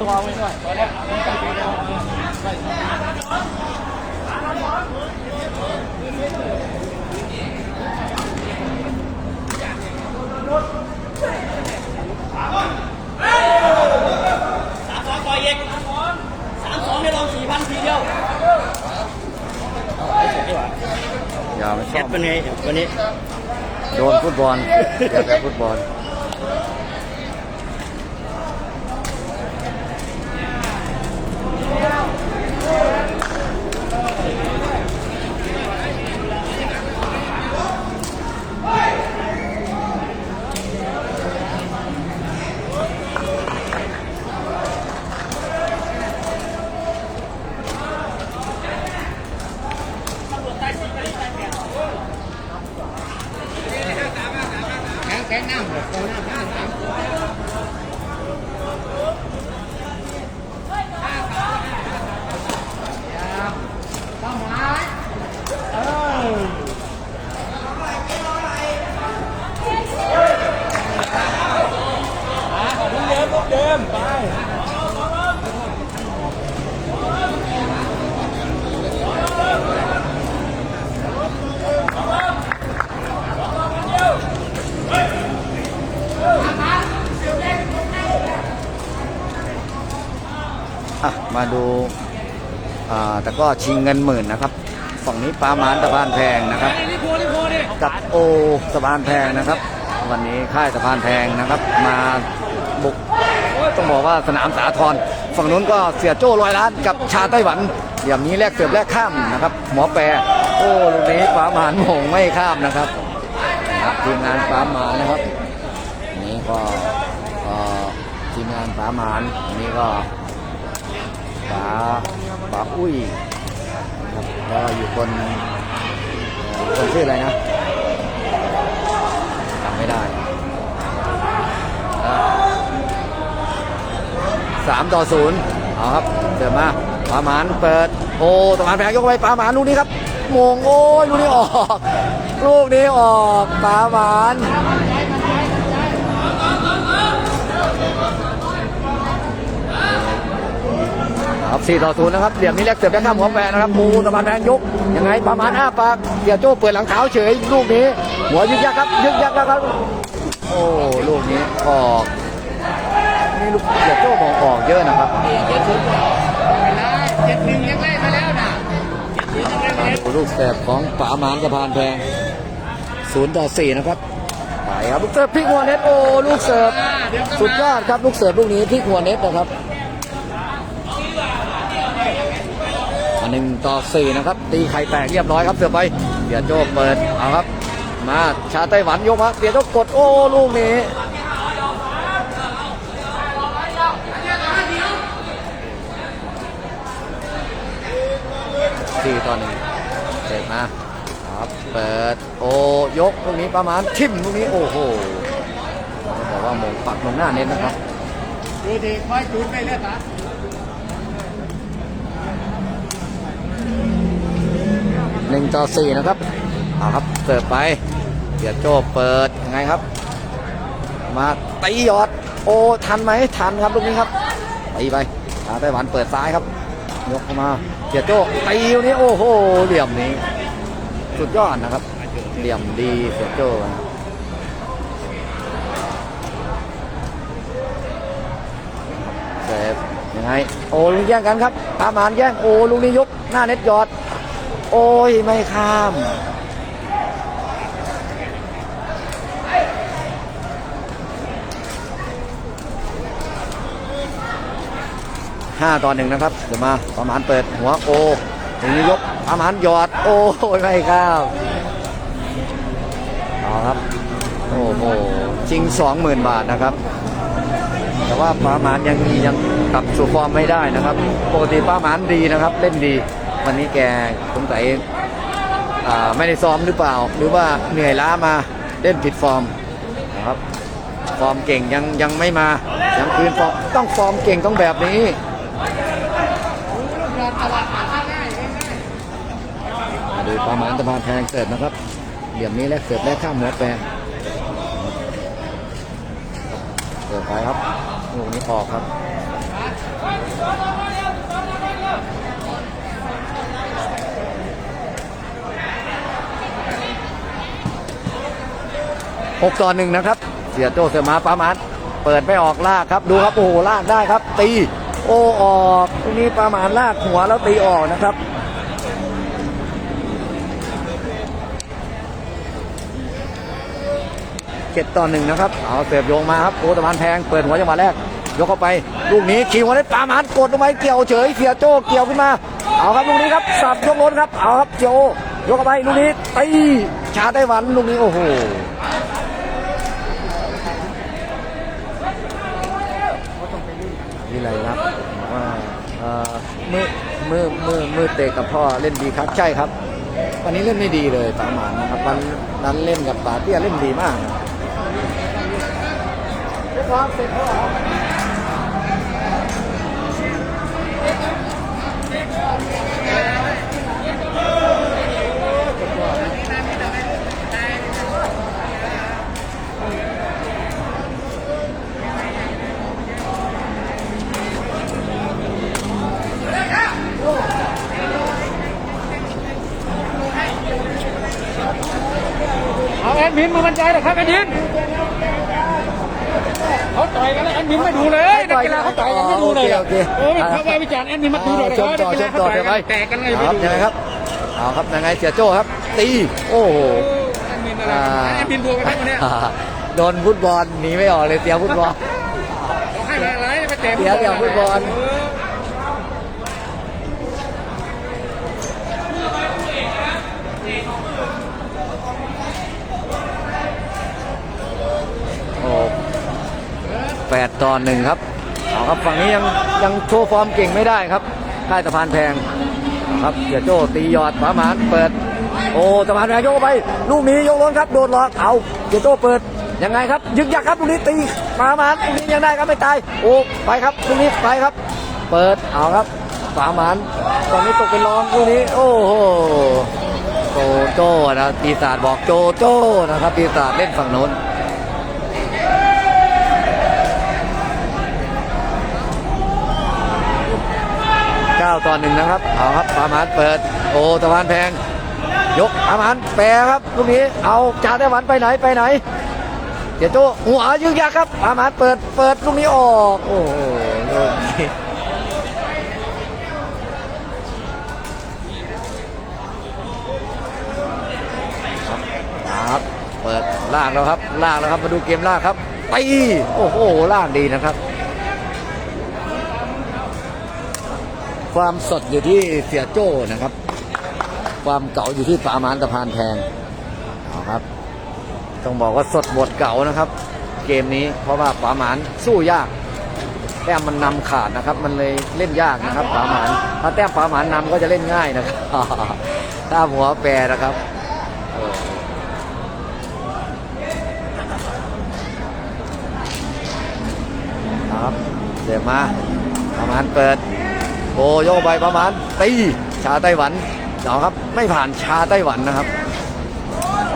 ตัวไว้ด้วยสามสองต่อยเอกสามสองให้เราสี่พันทีเดียวยาวไม่ชแคอปบเป็นไงวันนี้ โดนฟุตบอลเกี่ยวกับฟุตบอล อ่ะมาดูอ่าแต่ก็ชิงเงินหมื่นนะครับฝั่งนี้ปลาหมานตะพานแพงนะครับ กับโอสะพานแพงนะครับ วันนี้ค่ายสะพานแพงนะครับ มาบุกต้องบอกว่าสนามสาทรฝั่งนู้นก็เสียโจ้ลอยล้านกับชาไต้หวันอย่างนี้แลกเสือบแลกข้ามนะครับ หมอแปรโอ้ลูกนี้ปลาหมานมงไม่ข้ามนะครับทีมงานปลาหมานนะครับนี่ก็ทีมงานปลาหมานอันนี้ก็ ปลาปลาอุ้ยครับแล้วอยู่คนคนชื่ออะไรนะจำไม่ได้สามต่อศูนย์เอาครับเดินมาปาหมานเปิดโอ้ตะมานแพงยกไปปาหมานลูกนี้ครับโมงโอ้ยลูกนี้ออก ลูกนี้ออกปาหมาน ครับสี่ต่อศูนย์นะครับเหลี่ยมนี้แรกเสียบได้ข้ามหัวแปรนะครับมูตะมันแพงยกยังไงประมาณห้าปากเสียโจ้เปิดหลังเท้าเฉยลูกนี้ หัวยึกยักครับยึกยักแล้วครับ โอ้ลูกนี้ออกนี่ลูกเสียโจ้มองออกเยอะนะครับเจ็ดหนึ่งยังไล่มาแล้วนะลูกแสบของป๋าหมานสะพานแพงศูนย์ต่อสี่นะครับไปครับลูกเสิร์ฟพลิกหัวเน็ตโอ้ลูกเสิร์ฟสุดยอดครับลูกเสิร์ฟลูกนี้พลิกหัวเน็ตนะครับอัน หนึ่งต่อสี่นะครับ ตีไข่แตกเรียบร้อยครับเสือไปเสียโจ้เปิดเอาครับ มาชาไต้หวันยกมาเสียโจ้กดโอ้ลูกนี้สี่ต่อหนึ่งเปิดมาครับเปิดโอยกลูกนี้ประมาณทิมลูกนี้โอ้โหต้องบอกว่าหมงปักลงหน้าเน้นนะครับดูดิคอยจูนไปเรื่อยปะ หนึ่งต่อสี่นะครับเอาครับเสิร์ฟไปเกียโจ้เปิดยังไงครับ มาตียอด โอ้ทันไหมทันครับลูกนี้ครับตีไปชาไต้หวันเปิดซ้ายครับ ยกเข้ามาเกียโจ้ตีลูกนี้โอ้โหเหลี่ยมนี้ สุดยอดนะครับ เหลี่ยมดีเสียโจ้นะครับเซฟยังไงโอ้ลูกแย่งกันครับปามานแย่งโอ้ลูกนี้ยกหน้าเน็ตยอด โอ้ย ไม่ข้าม ห้าต่อหนึ่งนะครับ เดี๋ยวมาประมาณเปิดหัวโอถึงนี้ยกประมาณหยอด โอ้ย ไม่ข้ามเอาครับ โอ้โหชิงสองหมื่นบาทนะครับแต่ว่าป้าหมานยังยังกลับสู่ฟอร์มไม่ได้นะครับ ปกติป้าหมานดีนะครับ เล่นดี วันนี้แกสงสัยไม่ได้ซ้อมหรือเปล่า หรือว่าเหนื่อยล้ามาเล่นผิดฟอร์มนะครับ ฟอร์มเก่งยังยังไม่มายังคืนฟอร์มต้องฟอร์มเก่งต้องแบบนี้มาดูประมาณตะพานแพงเสิร์ฟนะครับ เหลี่ยมนี้แลกเสิร์ฟแลกข้ามหัวแปรเสิร์ฟไปครับลูกนี้ออกครับ หกต่อหนึ่งนะครับ เสียโจเสือมาปามันเปิดไม่ออกลากครับ ดูครับโอ้โหลากได้ครับ ตี โอ้ออกตรงนี้ปามันลากหัวแล้วตีออกนะครับเจ็ดต่อหนึ่งนะครับ เอาเสียบโยงมาครับโอ้ตะวันแพงเปิดหัวจังหวะแรก ยกเข้าไป ลูกนี้คิวมาได้ปามันกดลงไปเกี่ยวเฉยเสียโจ้เกี่ยวขึ้นมา เอาครับลูกนี้ครับสับยกล้นครับ เอาครับเจียวยกเข้าไปลูกนี้ตีชาไต้วันลูกนี้โอ้โห วิไลรักษ์บอกว่าเอ่อ มือมือมือมือเตะกับพ่อเล่นดีครับใช่ครับ วันนี้เล่นไม่ดีเลยปาหมานนะครับวันนั้นเล่นกับปาเตี้ยเล่นดีมากครับ มินมาบรรยายหน่อยครับแอดมินเขาต่อยกันแล้วแอดมินไม่ดูเลยนักกีฬาเขาต่อยกันไม่ดูเลยโอเคโอเค โอ้ยเขาว่าวิจารณ์แอดมินมาดูหน่อยชมต่อชมต่อนักเดี๋ยวกีไปฬาเขาต่อยกันแตกกันไงคไม่รับดูยังไงครับเอาครับยังไงเสียโจ้ครับ ตีโอ้โหแอดมินอะไรแอดมินบวกกันทั้งวันเนี้ยอ่าโดนฟุตบอลหนีไม่ออกเลยเสียฟุตบอลเขาให้ไปอะไรไปเตะเดี๋ยวเดี๋ยวฟุตบอล 8 ต่อหนึ่งครับเอาครับฝั่งนี้ยังยังโชว์ฟอร์มเก่งไม่ได้ครับใายสะพานแพงครับเสี่ยโจ้ตียอดปาะมานเปิด โอ้สะพานแพงโยกไป ลูกนี้โยกล้นครับโดนหลอกเอาเสี่ยโจ้เปิดยังไงครับ ยึกยักครับลูกนี้ตีปาะมานลูกนี้ยังได้ครับไม่ตายโอ้ไปครับลูกนี้ไปครับ เปิดเอาครับปามันตอนนี้ตกเป็นรองลูกนี้ โอ้โหโจโจ้นะปีศาจบอกโจโจ้นะครับปีศาจเล่นฝั่งโน้น เก้าต่อหนึ่งนะครับ เอาครับปาหมานเปิด โอ้ตะวันแพง ยกปาหมานแปรครับลูกนี้ เอาจ่าไต้หวันไปไหนไปไหน เดี๋ยวโจหัวยึกยักครับปาหมานเปิด เปิดลูกนี้ออก โอ้โหลูกนี้ครับ เปิดลากแล้วครับลากแล้วครับ มาดูเกมลากครับตีโอ้โหลากดีนะครับ ความสดอยู่ที่เสียโจ้นะครับ ความเก่าอยู่ที่ปาหมานตะพานแพงเอาครับ ต้องบอกว่าสดบทเก่านะครับ เกมนี้เพราะว่าปาหมานสู้ยาก แต้มมันนำขาดนะครับ มันเลยเล่นยากนะครับปาหมานถ้าแต้มปาหมานนำก็จะเล่นง่ายนะครับถ้าหัวแปรนะครับครับเสียบมาปาหมานเปิด โบโยกไปประมาณตีชาไต้หวันเอาครับ ไม่ผ่านชาไต้หวันนะครับ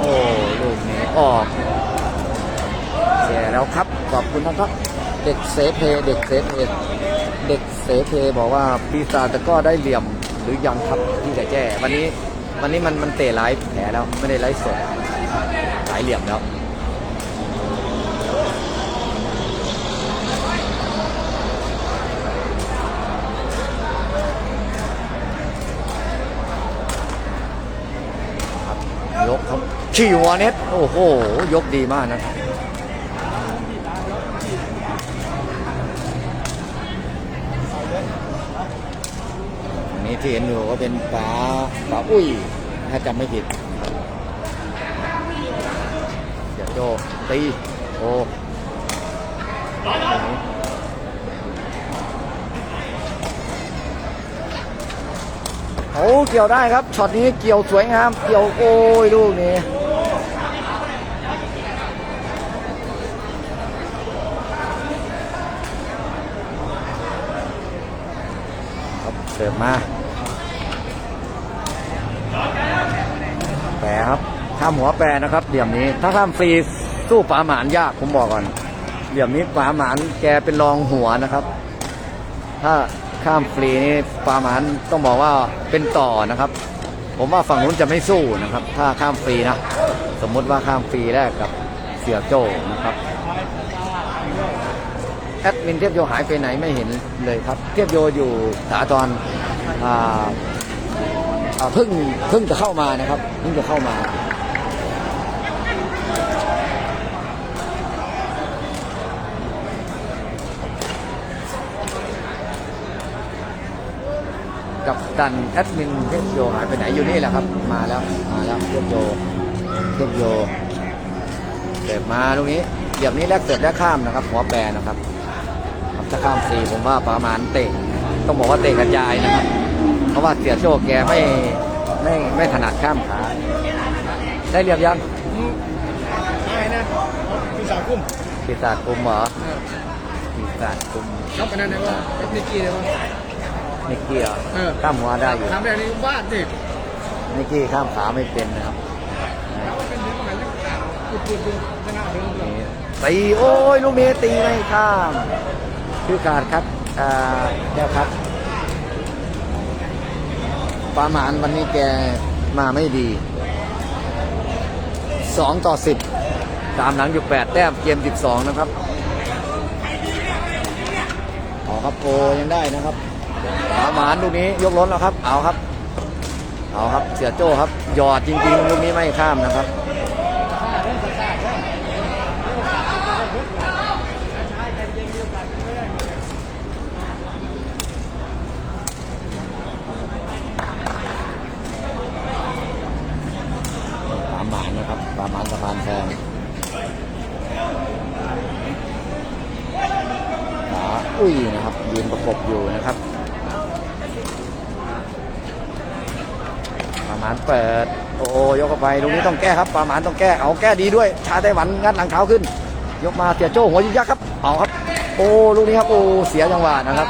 โอ้ลูกนี้ออกเสียแล้วครับขอบคุณนะครับ เด็กเซฟเพเด็กเซฟเพเด็กเซฟเพบอกว่าปีศาจตะกร้อได้เหลี่ยมหรือยังครับที่จะแจ้วันนี้วันนี้มันมันเตะไลฟ์แผลแล้วไม่ได้ไลฟ์สดหลายเหลี่ยมแล้ว ยกครับ ขี่หัวเน็ตโอ้โห ยกดีมากนะนี้ที่เห็นอยู่ก็เป็นป๋าป๋าอุ้ย ถ้าจำไม่ผิดเดี๋ยวโจตีโอ้โอ้เกี่ยวได้ครับช็อตนี้เกี่ยวสวยงาม เกี่ยวโอ้ยลูกนี้ครับ เสิร์ฟมาแปรครับข้ามหัวแปรนะครับเหลี่ยมนี้ถ้าข้ามฟรีสู้ปาหมานยากผมบอกก่อน เหลี่ยมนี้ปาหมานแกเป็นรองหัวนะครับ ถ้าข้ามฟรีนี่ปาหมานต้องบอกว่าเป็นต่อนะครับ ผมว่าฝั่งนู้นจะไม่สู้นะครับ ถ้าข้ามฟรีนะ สมมุติว่าข้ามฟรีแรกกับเสียโจ้นะครับ อดมินเทียบโยหายไปไหนไม่เห็นเลยครับ เทียบโยอยู่สาตอนเพิ่งเพิ่งจะเข้ามานะครับเพิ่งจะเข้ามากับดันแอดมินเทพโยหายไปไหนอยู่นี่แหละครับ มาแล้วมาแล้วเทพโยเทพโยเสิร์ฟมาตรงนี้เหยียบนี้แลกเสิร์ฟแลกข้ามนะครับหัวแปรนะครับ ถ้าข้ามฟรีผมว่าประมาณเตะต้องบอกว่าเตะกระจายนะครับ เพราะว่าเสียโชคแกไม่ไม่ไม่ถนัดข้ามขา ได้เรียบยังไม่นะพี่สาวกุ้มปีศาจกลุ่มเหรอปีศาจกลุ่มรับกันนั่นเลยว่าเอฟนิกี้เลยว่านิกกี้เหรอเออข้ามหัวได้อยู่ทำแบบนี้บ้านดินิกกี้ข้ามขาไม่เป็นนะครับเป็นเรื่องอะไรเรื่องข่าวพูดพูดพูดชนะเรื่องเรื่องตีโอ้ยลูกนี้ตีไม่ข้าม คือการคัดอ่าแก้วคัดปาหมานวันนี้แกมาไม่ดีสองต่อสิบตามหลังอยู่แปดแต้มเกมสิบสองนะครับเอาครับโกยังได้นะครับปาหมานลูกนี้ยกล้นแล้วครับ เอาครับ เอาครับ เสียโจ้ครับ หยอดจริงๆลูกนี้ไม่ข้ามนะครับ ปลาหมานนะครับ ปลามานสะพานแพงขาอุ้ยนะครับ ยืนประกบอยู่นะครับปลามานเปิด โอ้ยกเข้าไปตรงนี้ต้องแก้ครับปลามานต้องแก้เอาแก้ดีด้วยชาไต้หวันงัดหลังเท้าขึ้น ยกมาเสียโจ้หัวยิงยักษ์ครับเอาครับ โอ้ลูกนี้ครับโอ้เสียจังหวะนะครับ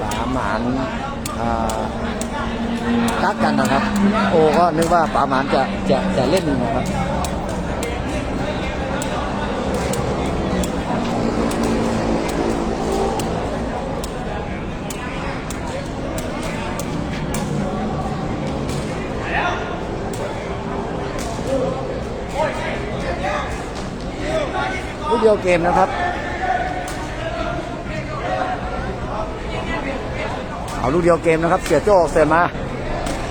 ปลามานอ่า รักกันนะครับ โอก็นึกว่าป๋าหมานจะจะจะเล่นนะครับลูดียวเกมนะครับ เอาลูกเดียวเกมนะครับ เสียโจ้เสร็จมา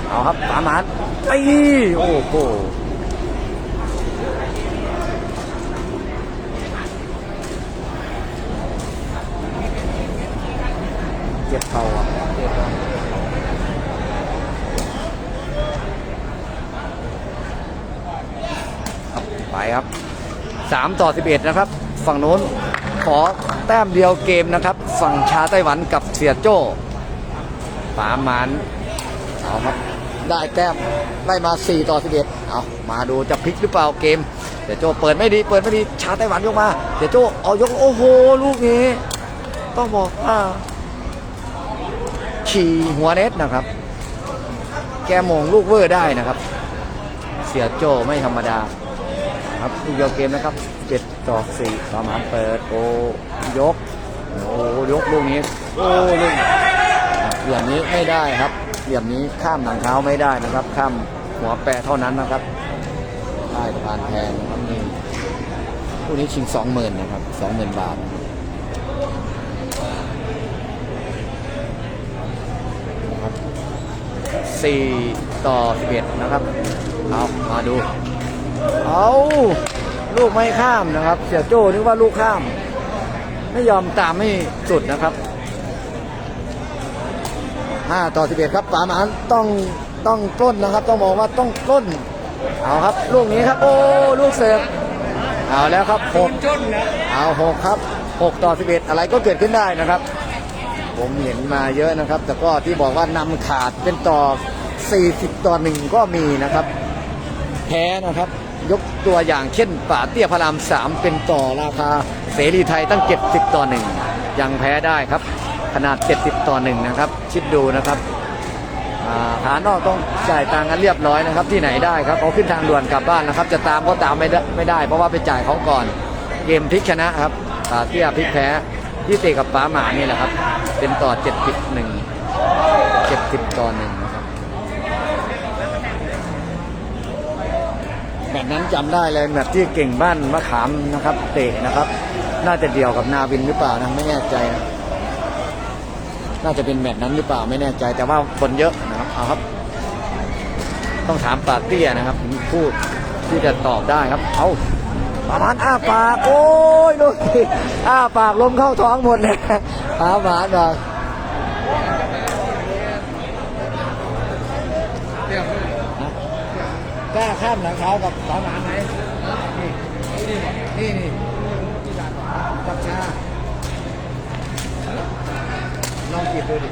เอาครับปาหมานตีโอ้โหเจ็บเข่าอะครับไปครับสามต่อสิบเอ็ดนะครับ ฝั่งโน้นขอแต้มเดียวเกมนะครับ ฝั่งชาไต้หวันกับเสียโจ้ปามานเอาครับ ได้แต้มไล่มา 4 ต่อ 11 เอามาดูจะพลิกหรือเปล่าเกม เดี๋ยวโจเปิดไม่ดีเปิดไม่ดีชาไต้หวันยกมา เดี๋ยวโจเอายกโอ้โห ลูกนี้ ต้องบอกว่าขี่หัวเน็ตนะครับ แกมงลูกเวอร์ได้นะครับ เสียโจไม่ธรรมดาครับลูกเดียวเกมนะครับ7ต่อ4ประมาณเปิดโอ้ยกโอ้ยกลูกนี้โอ้ลูกเหลี่ยมนี้ไม่ได้ครับ เหลี่ยมนี้ข้ามหลังเท้าไม่ได้นะครับ ข้ามหัวแปรเท่านั้นนะครับใต้สะพานแพงนะครับนี่คู่นี้ชิงสองหมื่นนะครับสองหมื่นบาทนะครับสี่ต่อสิบเอ็ดนะครับเอามาดูเอาลูกไม่ข้ามนะครับ เสียโจ้นึกว่าลูกข้าม ไม่ยอมตามให้สุดนะครับ 5 ต่อ 11 ครับปาหมานต้องต้องปล้นนะครับ ต้องบอกว่าต้องปล้น เอาครับ ลูกนี้ครับ โอ้ลูกเสิร์ฟเอาแล้วครับ6จนนะเอา6ครับ 6 ต่อ 11 อะไรก็เกิดขึ้นได้นะครับ ผมเห็นมาเยอะนะครับ แต่ก็ที่บอกว่านำขาดเป็นต่อ 40 ต่อ 1 ก็มีนะครับ แพ้นะครับยกตัวอย่างเช่น ป่าเตี้ยพระราม 3 เป็นต่อราคาเสรีไทยตั้ง 70 ต่อ 1 ยังแพ้ได้ครับ ขนาด 70 ต่อ1นะครับคิดดูนะครับอ่าขานอกต้องจ่ายตังค์กันเรียบร้อยนะครับ ที่ไหนได้ครับเขาขึ้นทางด่วนกลับบ้านนะครับ จะตามก็ตามไม่ได้ไม่ได้ เพราะว่าไปจ่ายเขาก่อน เกมพลิกชนะครับเตี้ยพลิกแพ้ที่เตะกับป้าหมานี่แหละครับ เป็นต่อเจ็ดสิบหนึ่งเจ็ดสิบต่อหนึ่งนะครับแบบนั้นจำได้เลยแบบที่เก่งบ้านมะขามนะครับ เตะนะครับ น่าจะเดียวกับนาวินหรือเปล่านะไม่แน่ใจนะ น่าจะเป็นแบบนั้นหรือเปล่าไม่แน่ใจแต่ว่าคนเยอะนะครับเอาครับ ต้องถามปากเตี้ยนะครับพูดที่จะตอบได้ครับ เอาประมาณอ้าปากโอ้ยดูสิอ้าปากลมเข้าท้องหมดเลยปาหมานบอกเดี๋ยวกล้าข้ามหลังเท้ากับปาหมานไหมนี่นี่ ดูดิ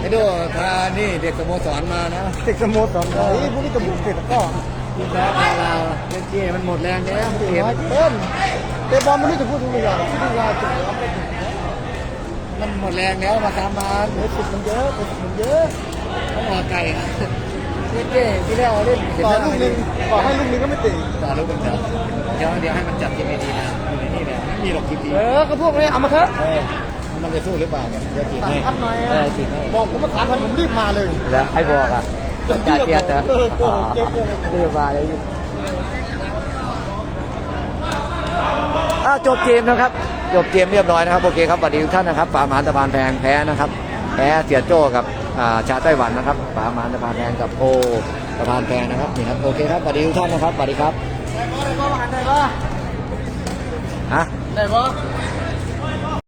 ไอ้ดูพานี่เด็กสโมสรมานะติดสโมสรไอ้พวกนี้กระบุกติดก็ทีมแพ้พาเราเล่นเกมมันหมดแรงแล้วเกมเต้นเตะบอลมันไม่จะพูดทุกอย่างที่ทุกอย่างจุดมันหมดแรงแล้วมาตามมาเตะติดมันเยอะเตะติดมันเยอะต้องออกไก่อะเล่นเก้ที่แล้วเล่นต่อลูกนึงต่อให้ลูกนึงก็ไม่ติดต่อลูกนึงเถอะเดี๋ยวเดี๋ยวให้มันจับทีมดีๆนะอยู่ในนี่แหละไม่มีหรอกทีมดีเออก็พวกนี้เอามาเถอะเออ มันจะสู้หรือเปล่าเนี่ยเดี๋ยวจีบสามให้พันหน่อยเออจีบให้บอกผมมาสามพันผมรีบมาเลยแล้วให้บอกอะจ่ายเตี้ยเถอะเออโกหกเจ๊เลยเรียบมาเลยอ้าวจบเกมนะครับ จบเกมเรียบร้อยนะครับโอเคครับสวัสดีทุกท่านนะครับป่าหมานตะพานแพงแพ้นะครับแพ้เสียโจ้กับอ่าชาวไต้หวันนะครับป่าหมานตะพานแพงกับโอตะพานแพงนะครับนี่ครับโอเคครับสวัสดีทุกท่านนะครับสวัสดีครับได้ปะได้ปะฮะได้ปะ